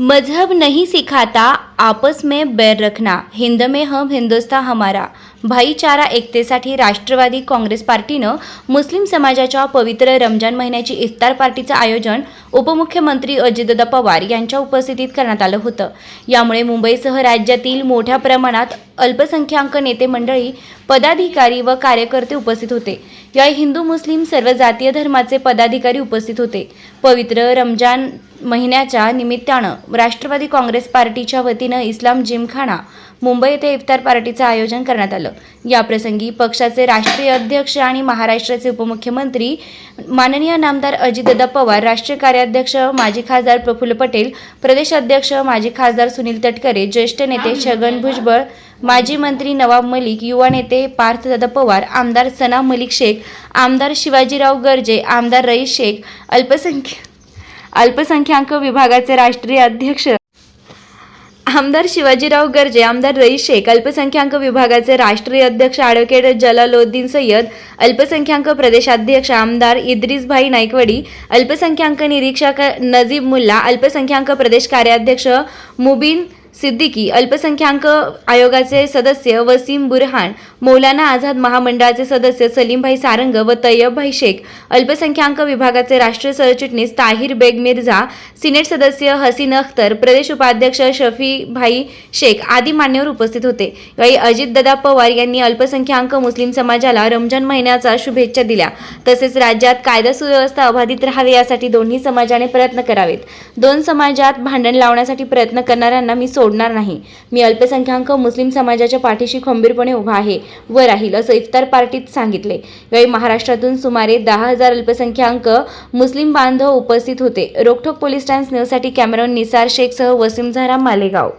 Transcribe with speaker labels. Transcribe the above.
Speaker 1: मजहब नहीं सिखाता आपस में बैर रखना। हिंद में हम हिंदुस्तान हमारा। भाईचारा एकतेसाठी राष्ट्रवादी काँग्रेस पार्टीनं मुस्लिम समाजाच्या पवित्र रमजान महिन्याची इफ्तार पार्टीचं आयोजन उपमुख्यमंत्री अजितदादा पवार यांच्या उपस्थितीत करण्यात आलं होतं. यामुळे मुंबईसह राज्यातील मोठ्या प्रमाणात अल्पसंख्याक नेते मंडळी पदाधिकारी व कार्यकर्ते उपस्थित होते. या हिंदू मुस्लिम सर्व जातीय धर्माचे पदाधिकारी उपस्थित होते. पवित्र रमजान महिन्याच्या निमित्तानं राष्ट्रवादी काँग्रेस पार्टीच्या वतीनं इस्लाम जिमखाना मुंबई येथे इफ्तार पार्टीचं आयोजन करण्यात आलं. याप्रसंगी पक्षाचे राष्ट्रीय अध्यक्ष आणि महाराष्ट्राचे उपमुख्यमंत्री माननीय नामदार अजितदादा पवार राष्ट्रीय कार्याध्यक्ष माजी खासदार प्रफुल्ल पटेल प्रदेश अध्यक्ष माजी खासदार सुनील तटकरे ज्येष्ठ नेते छगन भुजबळ माजी मंत्री नवाब मलिक युवा नेते पार्थदादा पवार आमदार सना मलिक शेख आमदार शिवाजीराव गर्जे आमदार रईस शेख अल्पसंख्य अल्पसंख्याक विभागाचे राष्ट्रीय अध्यक्ष आमदार शिवाजीराव गर्जे आमदार रईस शेख अल्पसंख्याक विभागाचे राष्ट्रीय अध्यक्ष ॲडव्होकेट जलालोद्दीन सय्यद अल्पसंख्याक प्रदेशाध्यक्ष आमदार इद्रिसभाई नाईकवडी अल्पसंख्याक निरीक्षक नजीब मुल्ला अल्पसंख्याक प्रदेश कार्याध्यक्ष मुबीन सिद्दीकी अल्पसंख्याक आयोगाचे सदस्य वसीम बुरहान मौलाना आझाद महामंडळाचे सदस्य सलीमभाई सारंग व तय्यबभाई शेख अल्पसंख्याक विभागाचे राष्ट्रीय सरचिटणीस ताहिर बेग मिर्झा सिनेट सदस्य हसीन अख्तर प्रदेश उपाध्यक्ष शफीभाई शेख आदी मान्यवर उपस्थित होते. यावेळी अजितदादा पवार यांनी अल्पसंख्याक मुस्लिम समाजाला रमजान महिन्याचा शुभेच्छा दिल्या. तसेच राज्यात कायदा सुव्यवस्था अबाधित राहावी यासाठी दोन्ही समाजाने प्रयत्न करावेत. दोन समाजात भांडण लावण्यासाठी प्रयत्न करणाऱ्यांना मी सोडणार नाही. मी अल्पसंख्याक मुस्लिम समाजाच्या पाठीशी खंबीरपणे उभा आहे. व राहील असं इफ्तार पार्टीत सांगितले यावेळी महाराष्ट्रातून सुमारे दहा हजार अल्पसंख्याक मुस्लिम बांधव उपस्थित होते. रोखोक पोलीस टाइम्स न्यूजसाठी कॅमेरॉन निसार शेखसह वसीम झारा मालेगाव.